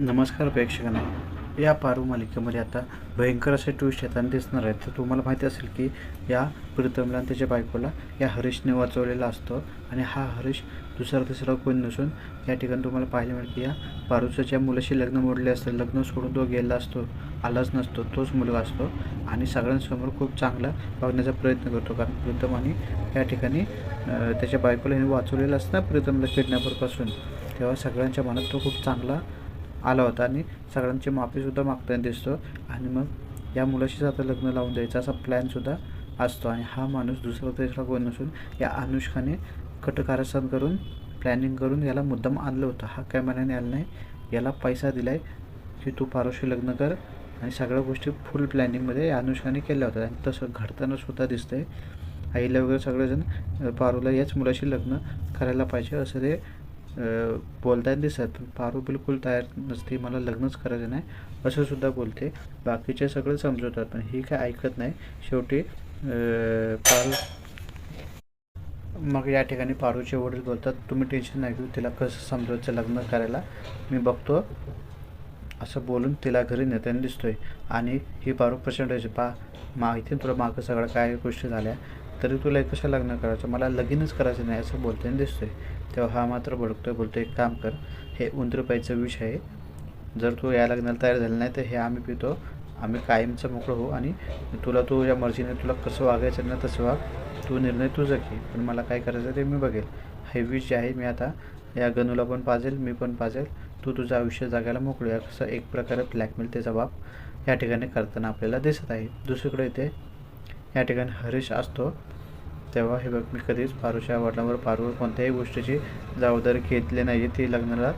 नमस्कार प्रेक्षकांना. या पारू मालिकेमध्ये आता भयंकर असे ट्विस्ट येताना दिसणार आहेत. तर तुम्हाला माहिती असेल की या प्रीतमला त्याच्या बायकोला या हरीशने वाचवलेला असतो आणि हा हरीश दुसरा तिसरा कोण नसून या ठिकाणी तुम्हाला पाहायला मिळेल की या पारूचं ज्या मुलाशी लग्न मोडले असतं लग्न सोडून तो गेला असतो आलाच नसतो तोच मुलगा असतो आणि सगळ्यांसमोर खूप चांगला बघण्याचा प्रयत्न करतो. कारण प्रीतम आणि या ठिकाणी त्याच्या बायकोला हे वाचवलेलं असतं प्रीतमला किडनॅपरपासून. तेव्हा सगळ्यांच्या मनात तो खूप चांगला आला होता आणि सगळ्यांची माफीसुद्धा मागताना दिसतो. आणि मग या मुलाशीच आता लग्न लावून द्यायचा असा प्लॅनसुद्धा असतो. आणि हा माणूस दुसरा तिसरा कोण नसून या अनुष्काने कटकारस्थान करून प्लॅनिंग करून याला मुद्दाम आणलं होतं. हा काय आला नाही याला पैसा दिला आहे की तू पारोशी लग्न कर. आणि सगळ्या गोष्टी फुल प्लॅनिंगमध्ये या अनुष्काने केल्या होत्या. आणि तसं घडताना सुद्धा दिसतंय. आईला वगैरे सगळेजण पारूला याच मुलाशी लग्न करायला पाहिजे. असं ते बोलतायत बोलताना दिसत पारू बिलकुल तयार नसते मला लग्नच करायचं नाही असं सुद्धा बोलते. बाकीचे सगळे समजवतात पण ही काय ऐकत नाही. शेवटी पारू मग या ठिकाणी पारूचे वडील बोलतात तुम्ही टेन्शन नाही घेऊ तिला कसं समजवायचं लग्न करायला? मी बघतो असं बोलून तिला घरी नेताना दिसतोय. आणि ही पारू प्रचंड पा माहिती आहे तुला मागं सगळं काय गोष्टी झाल्या? तरी तुला कशा कसं लग्न करायचं? मला लगीनच करायचं नाही असं बोलताना दिसतोय. तेव्हा हा मात्र भडकतोय बोलतो एक काम कर हे उंदरपाईचं विष आहे. जर तू या लग्नाला तयार झाला नाही तर हे आम्ही पितो. आम्ही कायमचं मोकळं होऊ आणि तुला तू या मर्जीने तुला कसं वागायचं ना तसं वाग. तू निर्णय तुझं घे. पण मला काय करायचं ते मी बघेल. हे विष जे आहे मी आता या गणूला पण पाजेल मी पण पाजेल. तू तुझं आयुष्य जगायला मोकळूया आहे. असं एक प्रकारे ब्लॅकमेल त्याचा बाप या ठिकाणी करताना आपल्याला दिसत आहे. दुसरीकडे इथे या ठिकाणी हरीश असतो. तेव्हा हे बघ मी कधीच पारूच्या वडिलांवर पारूवर कोणत्याही गोष्टीची जबाबदारी घेतली नाही ती लग्नाला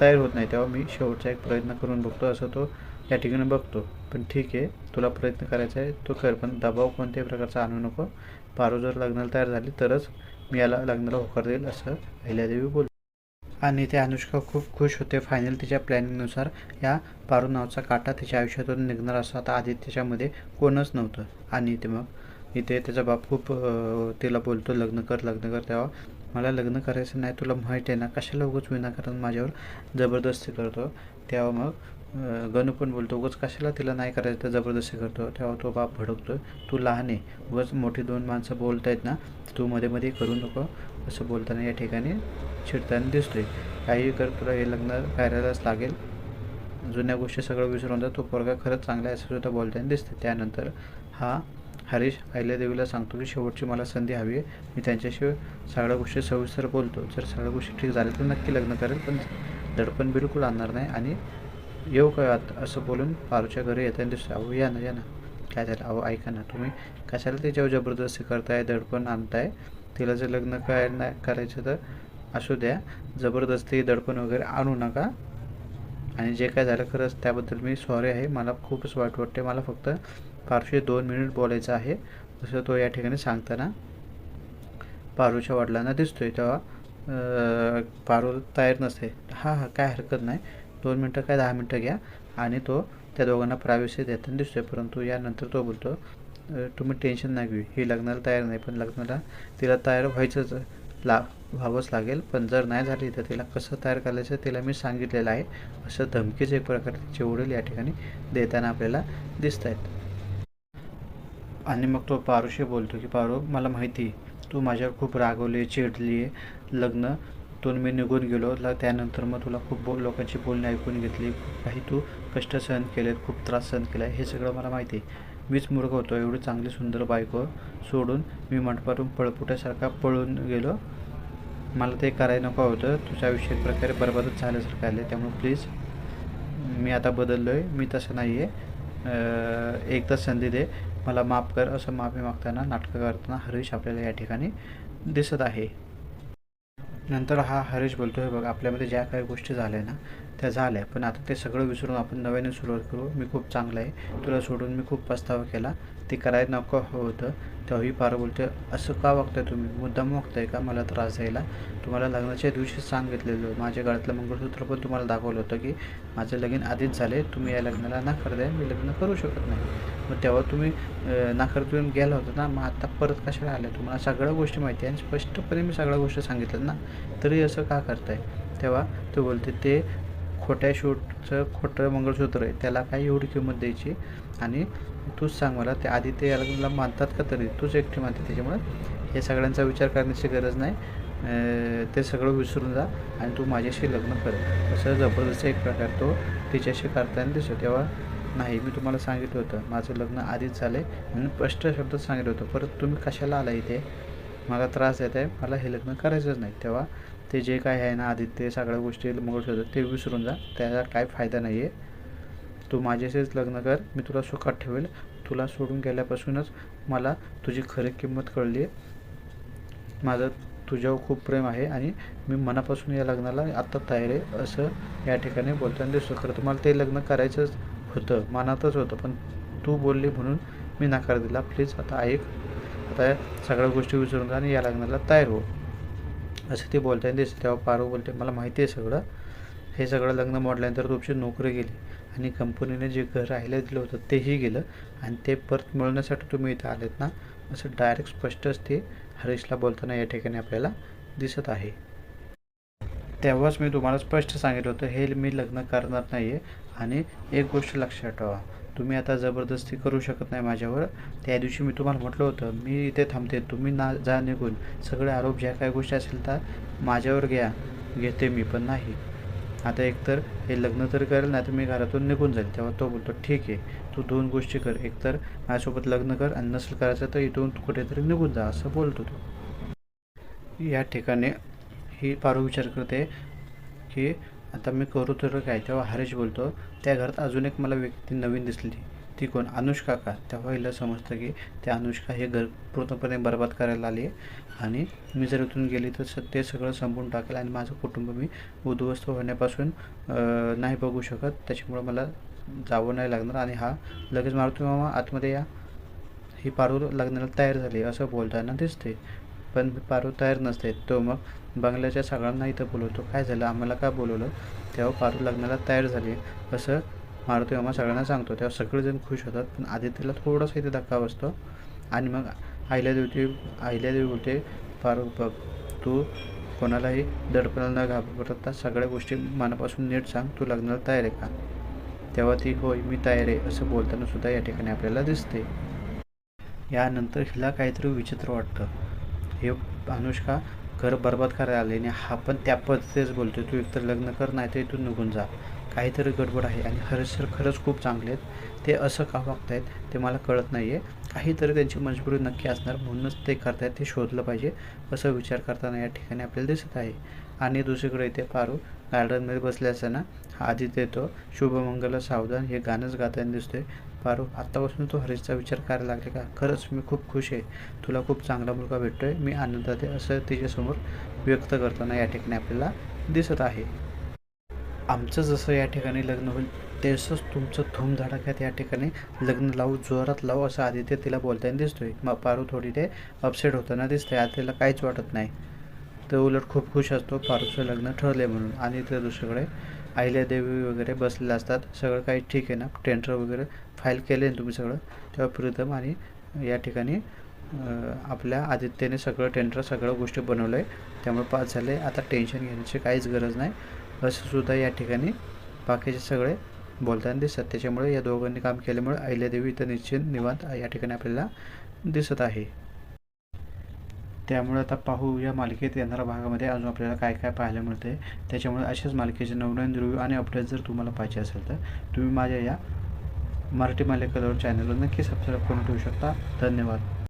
तयार होत नाही. तेव्हा मी शेवटचा एक प्रयत्न करून बघतो असं तो या ठिकाणी बघतो. पण ठीक आहे तुला प्रयत्न करायचा आहे तो कर. पण दबाव कोणत्याही प्रकारचा आणू नको. पारू जर लग्नाला तयार झाली तरच मी याला लग्नाला होकार देईल असं अहिल्यादेवी बोल आणि ते अनुष्का खूप खुश होते. फायनल तिच्या प्लॅनिंगनुसार या पारू नावचा काटा तिच्या आयुष्यातून निघणार असं आता आधी त्याच्यामध्ये कोणच नव्हतं. आणि ते मग इथे त्याचा बाप खूप तिला बोलतो लग्न कर लग्न कर. तेव्हा मला लग्न करायचं नाही तुला माहीत आहे ना कशाला उगाच विनाकारण माझ्यावर जबरदस्ती करतो? तेव्हा मग गणू पण बोलतो उगाच कशाला तिला नाही करायचं? तर जबरदस्ती करतो. तेव्हा तो बाप भडकतो तू लहान आहे. उगाच मोठी दोन माणसं बोलत आहेत ना तू मध्ये मध्ये करू नको. असं बोलताना या ठिकाणी चिडताना दिसतोय. काही कर तुला हे लग्न करायलाच लागेल. जुन्या गोष्टी सगळं विसरून जातो तो पोरगा खरंच चांगला आहे असं सुद्धा बोलताना दिसते त्यानंतर हा हरीश अहिल्यादेवीला सांगतो की शेवटची मला संधी हवी आहे. मी त्यांच्याशी सगळ्या गोष्टी सविस्तर बोलतो. जर सगळ्या गोष्टी ठीक झाल्या तर नक्की लग्न करेल. पण दडपण बिलकुल आणणार नाही आणि येऊ का आता? असं बोलून पारूच्या घरी येताना दिसतो अहो या ना या ना. काय झालं? अहो ऐका ना तुम्ही कशाला त्याच्यावर जबरदस्ती करताय दडपण आणताय? तिला जर लग्न काय नाही करायचं तर असू द्या. जबरदस्ती दडपण वगैरे आणू नका. आणि जे काय झालं खरंच त्याबद्दल मी सॉरी आहे. मला खूपच वाईट वाटते मला फक्त पारूशी दोन मिनिट बोलायचं आहे. असं तो या ठिकाणी सांगताना पारूच्या वडिलांना दिसतोय. तेव्हा पारू तयार नसते. हां हां काय हरकत नाही. दोन मिनटं काय दहा मिनटं घ्या आणि तो त्या दोघांना प्रायव्हसी देताना दिसतोय. परंतु यानंतर तो बोलतो तुम्ही टेन्शन नाही घेऊ. ही लग्नाला तयार नाही पण लग्नाला तिला तयार व्हायचंच ला व्हावंच लागेल. पण जर नाही झाली तर तिला कसं तयार करायचं तिला मी सांगितलेलं आहे. असं धमकीच एक प्रकारे तिचे वडील या ठिकाणी देताना आपल्याला दिसत आहेत आणि मग तो पारूशी बोलतो की पारू मला माहिती आहे. तू माझ्यावर खूप रागवली चिडली आहे. लग्न तून मी निघून गेलो. त्यानंतर मग तुला खूप बोल लोकांची बोलणी ऐकून घेतली. काही तू कष्ट सहन केलेत खूप त्रास सहन केला हे सगळं मला माहिती आहे. मीच मूर्ख होतो एवढी चांगली सुंदर बायको सोडून मी मंडपातून पळपुट्यासारखा पळून गेलो. मला ते करायला नको होतं. तुझ्या आयुष्यात प्रकारे बरबादच झाल्यासारखं आले त्यामुळे प्लीज मी आता बदललो आहे मी तसं नाही आहे एकदा संधी दे. मला माफ कर. असं माफी मागताना नाटकं करताना हरीश आपल्याला या ठिकाणी दिसत आहे. नंतर हा हरीश बोलतो आहे बघ आपल्यामध्ये ज्या काही गोष्टी झाल्या ना त्या झाल्या. पण आता ते सगळं विसरून आपण नव्याने सुरुवात करू. मी खूप चांगला आहे. तुला सोडून मी खूप पस्तावा केला. ते करायला नको होतं. तेव्हाही पारं बोलते असं का वागताय तुम्ही? मुद्दाम वागताय का? मला त्रास द्यायला? तुम्हाला लग्नाच्या दिवशी सांगितलेलं. माझ्या गळ्यातलं मंगळसूत्र पण तुम्हाला दाखवलं होतं की माझं लगीन आधीच झाले तुम्ही या लग्नाला नाकार द्या मी लग्न करू शकत नाही. मग तेव्हा तुम्ही नाकार देऊन गेला होता ना? मग आता परत कशाला आल्या? तुम्हाला सगळ्या गोष्टी माहिती आहे. आणि स्पष्टपणे मी सगळ्या गोष्टी सांगितल्या ना? तरी असं का करताय? तेव्हा तो बोलते ते खोट्या शूटचं खोटं मंगळसूत्र आहे त्याला काय एवढी किंमत द्यायची? आणि तूच सांग मला ते आधी ते याला मानतात का तरी? तूच एकटी मानते त्याच्यामुळे हे सगळ्यांचा विचार करण्याची गरज नाही. ते सगळं विसरून जा आणि तू माझ्याशी लग्न कर. असं जबरदस्त एक प्रकार तो तिच्याशी करताना दिसतो. तेव्हा नाही मी तुम्हाला सांगितलं होतं माझं लग्न आधीच झालं आहे म्हणून स्पष्ट शब्दात सांगितलं होतं. परत तुम्ही कशाला आला इथे? मला त्रास देत आहे मला हे लग्न करायचंच नाही. तेव्हा ते जे काय आहे ना आधी ते सगळ्या गोष्टी मंगळसूत्र ते विसरून जा. त्याचा काय फायदा नाही आहे तू माझ्याशीच लग्न कर. मी तुला सुखात ठेवेल. तुला सोडून गेल्यापासूनच मला तुझी खरी किंमत कळली आहे. माझं तुझ्यावर खूप प्रेम आहे आणि मी मनापासून या लग्नाला आत्ता तयार आहे असं या ठिकाणी बोलताना दिसतो खरं तुम्हाला ते लग्न करायचंच होतं मनातच होतं. पण तू बोलली म्हणून मी नकार दिला. प्लीज आता ऐक. आता या सगळ्या गोष्टी विसरून जा आणि या लग्नाला तयार हो. असं ते बोलताना दिसतं तेव्हा पारू बोलते मला माहिती आहे सगळं. हे सगळं लग्न मोडल्यानंतर तुमची नोकरी गेली आणि कंपनीने जे घर राहिलं दिलं होतं तेही गेलं आणि ते परत मिळवण्यासाठी तुम्ही इथं आलेत ना? असं डायरेक्ट स्पष्टच ते हरीशला बोलताना या ठिकाणी आपल्याला दिसत आहे. तेव्हाच मी तुम्हाला स्पष्ट सांगितलं होतं हे मी लग्न करणार नाही आहे आणि एक गोष्ट लक्षात ठेवा तुम्ही आता जबरदस्ती करू शकत नाही माझ्यावर. त्या दिवशी मी तुम्हाला म्हटलं होतं मी इथे थांबते तुम्ही ना जा निघून. सगळे आरोप ज्या काही गोष्टी असेल त्या माझ्यावर घ्या घेते मी पण नाही. आता एकतर हे लग्न तर करेल नाही तर मी घरातून निघून जाईल. तेव्हा तो बोलतो ठीक आहे तू दोन गोष्टी कर. एकतर माझ्यासोबत लग्न कर आणि नसेल करायचं तर इथून तू कुठेतरी निघून जा असं बोलतो तो या ठिकाणी ही पारू विचार करते की आता मी करू तर काय? तेव्हा हरीश बोलतो त्या घरात अजून एक मला व्यक्ती नवीन दिसली. ती कोण? अनुष्का का? तेव्हा हिला समजतं की त्या अनुष्का हे घर पूर्णपणे बरबाद करायला आली आहे. आणि मी जर इथून गेली तर स ते सगळं संपून टाकेल आणि माझं कुटुंब मी उद्ध्वस्त होण्यापासून नाही बघू शकत. त्याच्यामुळं मला जावं नाही लागणार आणि हा लगेच मारुती मामा आतमध्ये या. ही पारू लग्नाला तयार झाली असं बोलताना दिसते पण पारू तयार नसते तो मग बंगल्याच्या सगळ्यांना इथं बोलवतो. काय झालं? आम्हाला का बोलवलं? तेव्हा पारू लग्नाला तयार झाली. असं मारुती मामा सगळ्यांना सांगतो. तेव्हा सगळेजण खुश होतात पण आदित्यला थोडासा इथे धक्का बसतो. आणि मग आईला देवती आईला देवी बोलते पारू बघ तू कोणालाही दडपणाला न घाबरता सगळ्या गोष्टी मनापासून नीट सांग. तू लग्नाला तयार आहे का? तेव्हा ती होय मी तयार आहे असं बोलताना सुद्धा या ठिकाणी आपल्याला दिसते. यानंतर हिला काहीतरी विचित्र वाटतं. हे अनुष्का घर बरबाद करायला आले आणि हा पण त्या पद्धतीच बोलतो तू एकतर लग्न कर नाही तर इथून निघून जा. काहीतरी गडबड आहे आणि हरीश सर खरंच खूप चांगले आहेत. ते असं का वागतायत ते मला कळत नाही आहे काहीतरी त्यांची मजबुरी नक्की असणार म्हणूनच ते करतायत ते शोधलं पाहिजे. असं विचार करताना या ठिकाणी आपल्याला दिसत आहे. आणि दुसरीकडे इथे पारू गार्डनमध्ये बसले असताना हा आदित्य येतो. शुभमंगल सावधान हे गाणंच गाताना दिसतोय. पारू आत्तापासून तू हरीशचा विचार करायला लागले का खरंच मी खूप खुश आहे. तुला खूप चांगला मुलगा भेटतो आहे मी आनंदात आहे. असं तिच्यासमोर व्यक्त करताना या ठिकाणी आपल्याला दिसत आहे. आमचं जसं या ठिकाणी लग्न होईल तसंच तुमचं धूमधडाक्यात या ठिकाणी लग्न लावू जोरात लावू असं आदित्य तिला बोलताना दिसतोय. मग पारू थोडी ते अपसेट होताना दिसतंय. आदित्यला काहीच वाटत नाही. तर उलट खूप खुश असतो. पारूचं लग्न ठरले म्हणून. आणि तर दुसरीकडे अहिल्यादेवी वगैरे बसलेले असतात. सगळं काही ठीक आहे ना? टेंडर वगैरे फाईल केले ना तुम्ही सगळं? तेव्हा प्रीतम आणि या ठिकाणी आपल्या आदित्यने सगळं टेंडर सगळं गोष्टी बनवलं आहे त्यामुळे पास झाले. आता टेन्शन घेण्याची काहीच गरज नाही. असं सुद्धा या ठिकाणी बाकीचे सगळे बोलताना दिसतात. त्याच्यामुळे या दोघांनी काम केल्यामुळे अहिल्यादेवी इथं निश्चित निवांत या ठिकाणी आपल्याला दिसत आहे. त्यामुळे आता पाहू या मालिकेत येणाऱ्या भागामध्ये अजून आपल्याला काय काय पाहायला मिळते त्याच्यामुळे अशाच मालिकेचे नवनवीन रिव्ह्यू आणि अपडेट जर तुम्हाला पाहिजे असेल तर तुम्ही माझ्या या मराठी मालिकेवर चॅनलवर नक्की सबस्क्राईब करून ठेवू शकता. धन्यवाद.